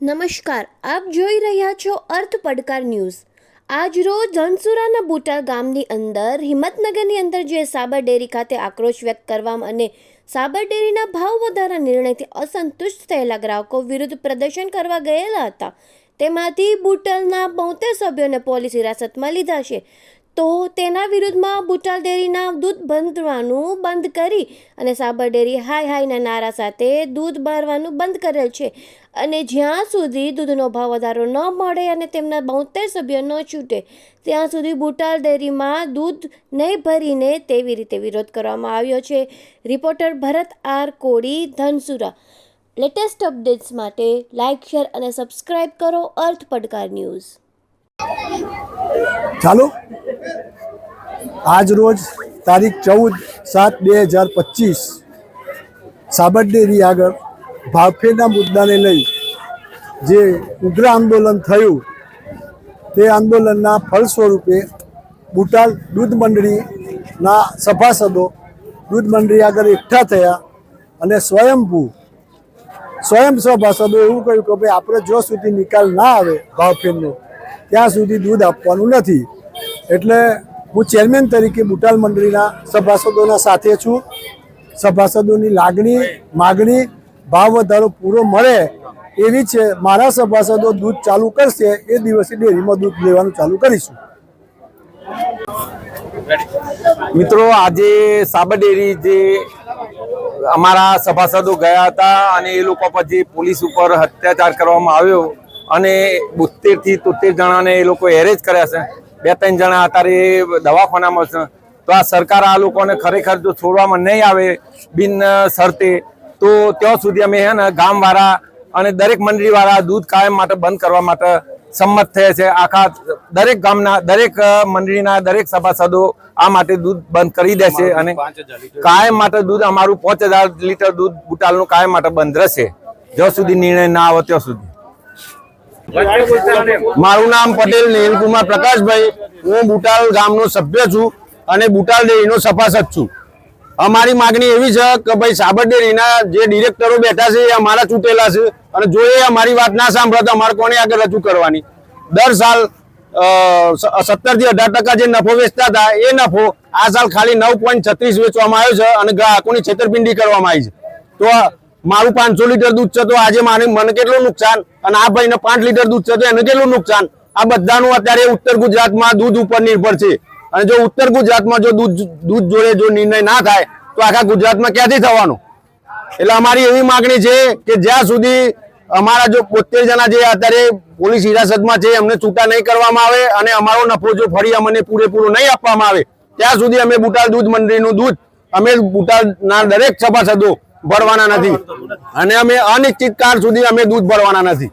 નમસ્કાર, આપ જોઈ રહ્યા છો અર્થ પડકાર ન્યૂઝ. આજ રોજ ધનસુરાના બુટા ગામની અંદર, હિંમતનગરની અંદર જે સાબર ડેરી ખાતે આક્રોશ વ્યક્ત કરવામાં અને સાબર ડેરીના ભાવ વધારા નિર્ણયથી અસંતુષ્ટ થયેલા ગ્રાહકો વિરુદ્ધ પ્રદર્શન કરવા ગયેલા હતા. તેમાંથી બુટલના બોતેર સભ્યોને પોલીસ હિરાસતમાં લીધા છે. તો તેના વિરુદ્ધમાં બુટાલ ડેરીના દૂધ બંધવાનું બંધ કરી અને સાબર ડેરી હાય હાયના નારા સાથે દૂધ ભરવાનું બંધ કરેલ છે. અને જ્યાં સુધી દૂધનો ભાવ વધારો ન મળે અને તેમના બોતેર સભ્યો ન છૂટે, ત્યાં સુધી બુટાલ ડેરીમાં દૂધ નહીં ભરીને તેવી રીતે વિરોધ કરવામાં આવ્યો છે. Reporter Bharat R Kodi Dhansura. Latest updates માટે લાઇક શેર અને સબસ્ક્રાઇબ કરો અર્થ પડકાર ન્યૂઝ. ચાલો. આજ રોજ તારીખ ચૌદ સાત બે હજાર પચીસ સાબરડેરી આગળ ભાવફેરના મુદ્દાને લઈ જે ઉગ્ર આંદોલન થયું, તે આંદોલનના ફળ સ્વરૂપે બુટાલ દૂધ મંડળીના સભાસદો દૂધ મંડળી આગળ એકઠા થયા અને સ્વયંભૂ સ્વયં સભાસદો એવું કહ્યું કે ભાઈ, આપણે જો સુધી નિકાલ ના આવે ભાવફેરનો ત્યાં સુધી દૂધ આપવાનું નથી. એટલે હું ચેરમેન તરીકે બુટાલ મંડળીના સભાસદોના સાથે છું. સભાસદોની લાગણી, માગણી, ભાવ વધારો પૂરો મળે એવી છે મારા સભાસદો દૂધ ચાલુ કરશે એ દિવસે ડેરીમાં દૂધ લેવાનું ચાલુ કરીશું. મિત્રો, આજે સાબર ડેરી જે અમારા સભાસદો ગયા હતા અને એ લોકો જે પોલીસ ઉપર અત્યાચાર કરવામાં આવ્યો અને બોતેરથી તોતેર જણાને એ લોકો એરેજ કર્યા છે. બે ત્રણ જણા અત્યારે દવાખાનામાં છે. તો આ સરકાર આ લોકોને ખરેખર જો છોડવામાં નહીં આવે બિન શરતે તો ત્યાં સુધી અમે હે ને ગામવાળા અને દરેક મંડળીવાળા દૂધ કાયમ માટે બંધ કરવા માટે સંમત થયા છે. આખા દરેક ગામના દરેક મંડળીના દરેક સભાસદો આ માટે દૂધ બંધ કરી દેશે અને કાયમ માટે દૂધ અમારું પાંચ હજાર લીટર દૂધ બુટાલનું કાયમ માટે બંધ રહેશે. જ્યાં સુધી નિર્ણય ના આવે ત્યાં સુધી. મારું નામ પટેલ નીલકુમાર પ્રકાશભાઈ. હું બુટાલ ગામનો સભ્ય છું અને બુટાલ ડેરીનો સભાસદ છું. અમારી માગણી એવી છે કે ભાઈ સાબર ડેરીના જે ડિરેક્ટરો બેઠા છે એ અમારા ચૂંટેલા છે અને જો એ અમારી વાત ના સાંભળે તો અમારે કોને આગળ રજૂ કરવાની? દર સાલ સત્તરથી અઢાર ટકા જે નફો વેચતા હતા, એ નફો આ સાલ ખાલી નવ પોઈન્ટ છત્રીસ વેચવામાં આવ્યો છે અને ગ્રાહકોની છેતરપિંડી કરવામાં આવી છે. તો મારું પાંચસો લીટર દૂધ છે તો આજે મારે મને કેટલું નુકસાન અને આ ભાઈને પાંચ લીટર દૂધ છે તો એને કેટલું નુકસાન? આ બધાનું અત્યારે ઉત્તર ગુજરાતમાં દૂધ ઉપર નિર્ભર છે. અને જો ઉત્તર ગુજરાતમાં જો દૂધ દૂધ જોડે જો નિર્ણય ના થાય, તો આખા ગુજરાતમાં ક્યાંથી થવાનો? એટલે અમારી એવી માગણી છે કે જ્યાં સુધી અમારા જો બોતેર જણા જે અત્યારે પોલીસ હિરાસતમાં છે, એમને છૂટા નહીં કરવામાં આવે અને અમારો નફો જો ફરી અમને પૂરેપૂરો નહીં આપવામાં આવે, ત્યાં સુધી અમે બુટાલ દૂધ મંડળીનું દૂધ, અમે બુટાલના દરેક સભાસદો ભરવાના નથી. અને અમે અનિશ્ચિત કાળ સુધી અમે દૂધ ભરવાના નથી.